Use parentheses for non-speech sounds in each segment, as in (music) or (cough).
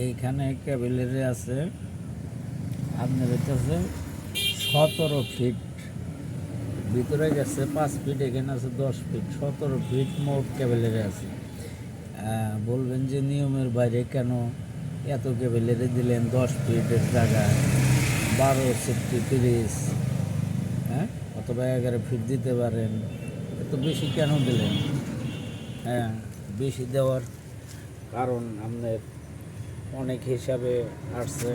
এইখানে ক্যাবেলারি আছে, আপনার হইতেছে সতেরো ফিট ভিতরে গেছে পাঁচ ফিট এখানে আছে দশ ফিট সতেরো ফিট মোট ক্যাবেলারি আছে। বলবেন যে নিয়মের বাইরে কেন এত ক্যাবেলারি দিলেন দশ ফিটের জায়গায়? বারো সিফটি তিরিশ হ্যাঁ? অথবা এগারো ফিট দিতে পারেন। এত বেশি কেন দিলেন? হ্যাঁ বেশি দেওয়ার কারণ আপনার অনেক হিসাবে আসছে।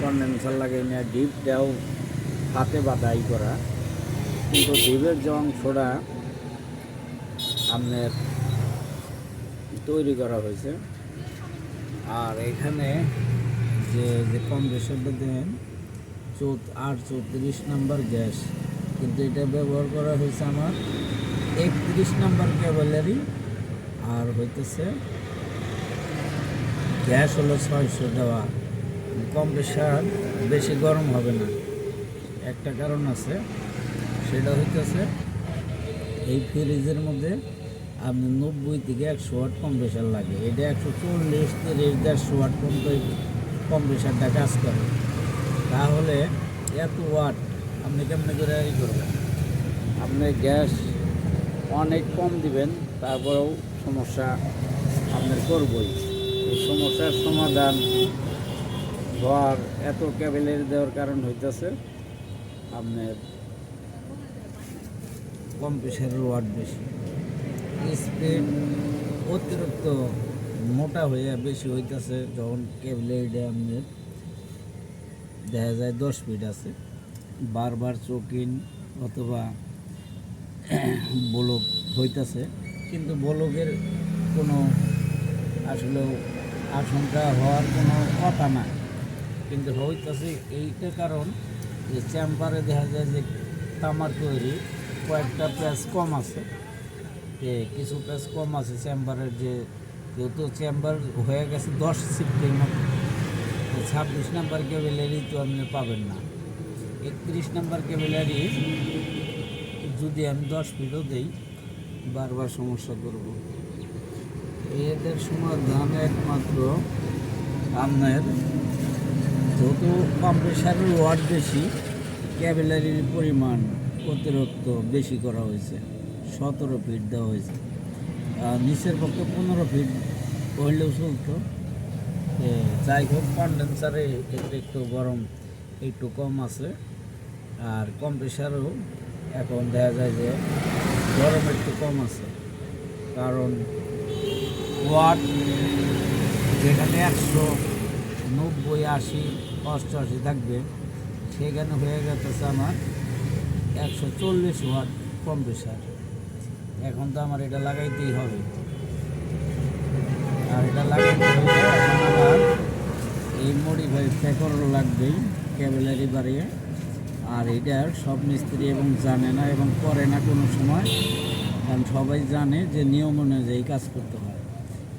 কন্ডেন্সার লাগে না ডিপটাও হাতে বাদাই করা। কিন্তু ডিপের যে অংশটা আপনার তৈরি করা হয়েছে। আর এখানে যে যে কম্প্রেসারটা দেন, চৌত আট চৌত্রিশ নাম্বার গ্যাস। কিন্তু এটা ব্যবহার করা হয়েছে আমার একত্রিশ নাম্বার ক্যাবেলারি আর হইতেছে গ্যাস হলো ছয়শো দেওয়া। কম্প্রেসার বেশি গরম হবে না। একটা কারণ আছে, সেটা হইতেছে এই ফ্রিজের মধ্যে আপনি নব্বই থেকে একশো ওয়াট কম্প্রেসার লাগে। এটা একশো চল্লিশ তিরিশ দেড়শো ওয়াট পর্যন্ত কম্প্রেসারটা কাজ করে। তাহলে এত ওয়াট আপনি কেমনে করে ই করবেন? আপনি গ্যাস অনেক কম দিবেন, তারপরেও সমস্যা আপনার করবই। সমস্যার সমাধান হওয়ার এত ক্যাবেলের দেওয়ার কারণ হইতেছে। আপনার কম ওয়াট বেশি। স্পিড অতিরিক্ত মোটা হয়ে বেশি হইতেছে যখন ক্যাবেলের আপনার দেখা যায় দশ ফিট আছে। বারবার চকিন অথবা (clears throat) বলক হইতাছে। কিন্তু বলকের কোনো আসলে আশঙ্কা হওয়ার কোনো কথা না। কিন্তু হইতাছে এইটা কারণ যে চেম্বারে দেখা যায় যে তামার তৈরি কয়েকটা প্যাচ কম আছে। যে কিছু প্যাচ কম আছে চেম্বারের যে যেহেতু চেম্বার হয়ে গেছে দশ সিফটের মতো ছাব্বিশ নাম্বার ক্যাবেলারি তো আপনি পাবেন না। একত্রিশ নাম্বার ক্যাবেলারি যদি আমি দশ ফিটও দেই, বারবার সমস্যা করব। এদের সময় সমাধান একমাত্র আপনার যত কম্প্রেসারের ওয়াট বেশি, ক্যাবেলারির পরিমাণ অতিরিক্ত বেশি করা হয়েছে, সতেরো ফিট দেওয়া হয়েছে। আর নিচের পক্ষে পনেরো ফিট হইলেও চলতো। যাই হোক কন্ডেন্সারে ক্ষেত্রে একটু গরম একটু কম আছে। আর কম্প্রেসারও এখন দেখা যায় যে গরম একটু কম আছে। কারণ ওয়াট, যেখানে একশো নব্বই আশি অষ্টআশি থাকবে, সেখানে হয়ে গেছে আমার একশো চল্লিশ ওয়াট কম্প্রেসার এখন তো আমার এটা লাগাইতেই হবে। আর এটা লাগাইতে এই মডিফাই ফেকরও লাগবেই ক্যাবেলারি বাড়িয়ে আর এটার সব মিস্ত্রি এবং জানে না এবং করে না কোনো সময়। কারণ সবাই জানে যে নিয়ম অনুযায়ী কাজ করতে হয়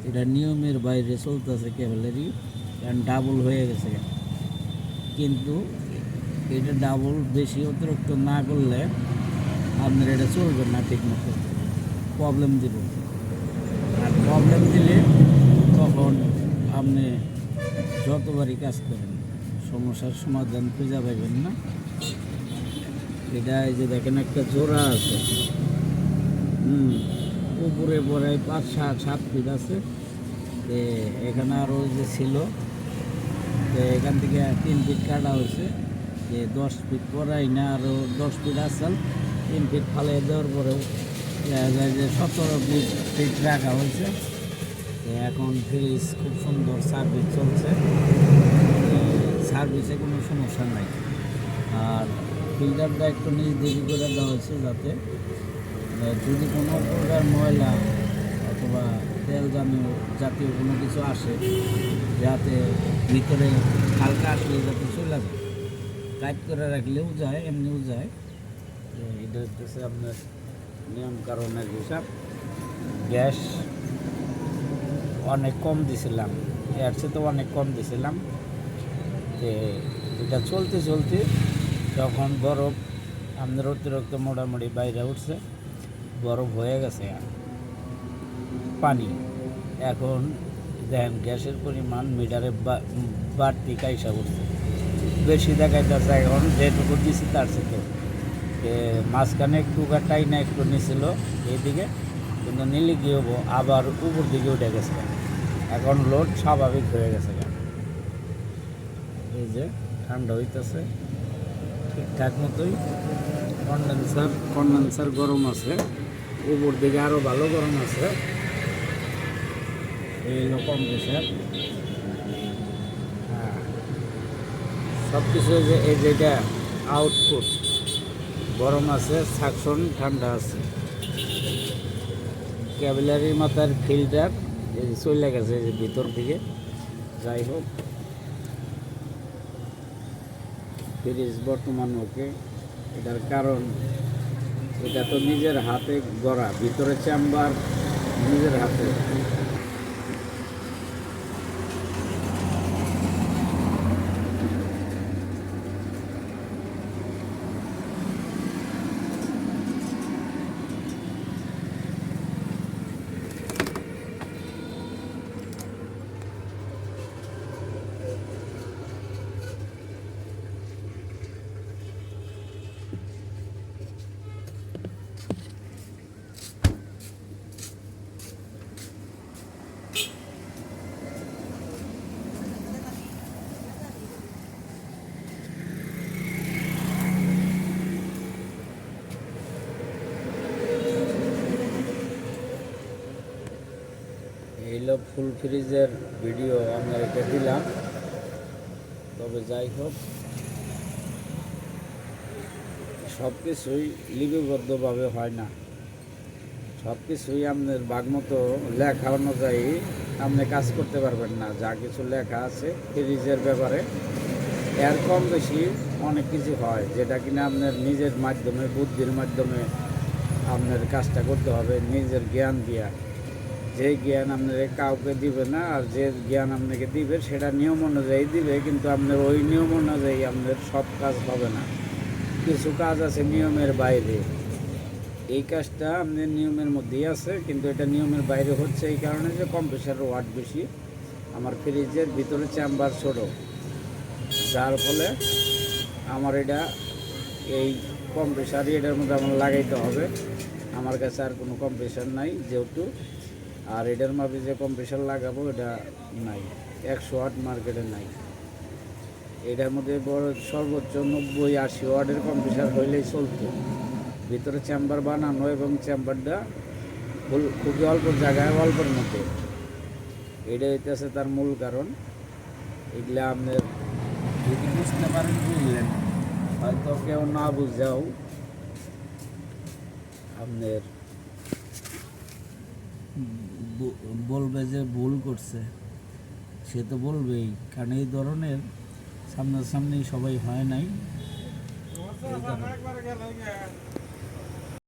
এটা নিয়মের বাইরে চলতেছে ক্যাবেলারি কারণ ডাবল হয়ে গেছে। কিন্তু এটা ডাবল বেশি অতিরিক্ত না করলে আপনার এটা চলবে না ঠিক মতো প্রবলেম দিব। আর প্রবলেম দিলে তখন আপনি যতবারই কাজ করেন, সমস্যার সমাধান খুঁজে পাবেন না। এটা এই যে দেখেন একটা জোড়া আছে। হুম। উপরে পরে পাঁচ, সাত সাত ফিট আছে। এখানে আরও যে ছিল এখান থেকে তিন ফিট কাটা হয়েছে। যে দশ ফিট পরাই না আরও দশ ফিট আসাল তিন ফিট ফালাই দেওয়ার পরেও দেখা যায় যে সতেরো ফিট ফিট রাখা হয়েছে। এখন ফ্রিজ খুব সুন্দর সার্ভিস চলছে। সার্ভিসে কোনো সমস্যা নাই। আর ফিল্টারটা একটু নিজ দেখি করে দেওয়া হয়েছে যাতে যদি কোনো প্রকার ময়লা অথবা তেল জাতীয় জাতীয় কোনো কিছু আসে, যাতে ভিতরে হালকা আসলে যাতে চলে যায়, টাইট করে রাখলেও যায়, এমনিও যায়। এটা হচ্ছে আপনার নিয়ম কারণের হিসাব। গ্যাস অনেক কম দিছিলাম, এর তো অনেক কম দিছিলাম। যে এটা চলতে চলতে যখন বরফ আমাদের অতিরিক্ত মোটামুটি বাইরে উঠছে বরফ হয়ে গেছে। পানি। এখন দেখেন, গ্যাসের পরিমাণ মিটারে বাড়তি কাইসা করছে। বেশি দেখাইতেছে এখন, যেটুকু দিছি তার সাথে মাঝখানে একটু টাই না একটু নিছিল এইদিকে, কিন্তু নিলে কি হব, আবার উপর দিকে উঠে গেছে। এখন লোড স্বাভাবিক হয়ে গেছে এই যে, ঠান্ডা হইতেছে। ঠিকঠাক মতোই। কন্ডেন্সার কন্ডেন্সার গরম আছে। উপর দিকে আরও ভালো গরম আছে। এই কম্প্রেসার হ্যাঁ সব কিছু যে এই যেটা আউটপুট গরম আছে সাকশন ঠান্ডা আছে। ক্যাবেলারির মাথার ফিল্টার এই চলে গেছে যে ভিতর দিকে। যাই হোক। ফ্রিজ বর্তমান ওকে এটার কারণ এটা তো নিজের হাতে গড়া ভিতরে চেম্বার নিজের হাতে এই হলো ফুল ফ্রিজের ভিডিও আমরা এটা দিলাম। তবে যাই হোক সব কিছুই লিপিবদ্ধভাবে হয় না। সব কিছুই আপনার বাঘ মতো লেখা অনুযায়ী আপনি কাজ করতে পারবেন না। যা কিছু লেখা আছে ফ্রিজের ব্যাপারে, এর কম বেশি অনেক কিছু হয়, যেটা কিনা আপনার নিজের মাধ্যমে, বুদ্ধির মাধ্যমে আপনার কাজটা করতে হবে, নিজের জ্ঞান দিয়া। যে জ্ঞান আপনাকে কাউকে দিবে না আর যে জ্ঞান আপনাকে দিবে সেটা নিয়ম অনুযায়ী দিবে, কিন্তু আপনার ওই নিয়ম অনুযায়ী আপনার সব কাজ হবে না। কিছু কাজ আছে নিয়মের বাইরে। এই কাজটা আপনার নিয়মের মধ্যেই আছে, কিন্তু এটা নিয়মের বাইরে হচ্ছে এই কারণে যে কম্প্রেসারের ওয়াট বেশি। আমার ফ্রিজের ভিতরে চেম্বার ছোট। যার ফলে আমার এটা, এই কম্প্রেসারই এটার মধ্যে আমার লাগাইতে হবে। আমার কাছে আর কোনো কম্প্রেসার নাই, যেহেতু আর এটার মাপে যে কম্প্রেসার লাগাবো, এটা নাই। একশো ওয়াট মার্কেটে নাই। এটার মধ্যে বড় সর্বোচ্চ নব্বই, আশি ওয়াটের কম্প্রেসার হইলেই চলতো। ভিতরে চেম্বার বানানো এবং চেম্বারটা খুবই অল্প জায়গায়, অল্পের মধ্যে। এটা হইতেছে তার মূল কারণ। এগুলা আপনার যদি বুঝতে পারেন, বুঝলেন। হয়তো কেউ না বুঝাও আপনার বলবে যে ভুল করছে সে তো বলবেই কারণ এই ধরনের সামনাসামনি সবাই হয় নাই।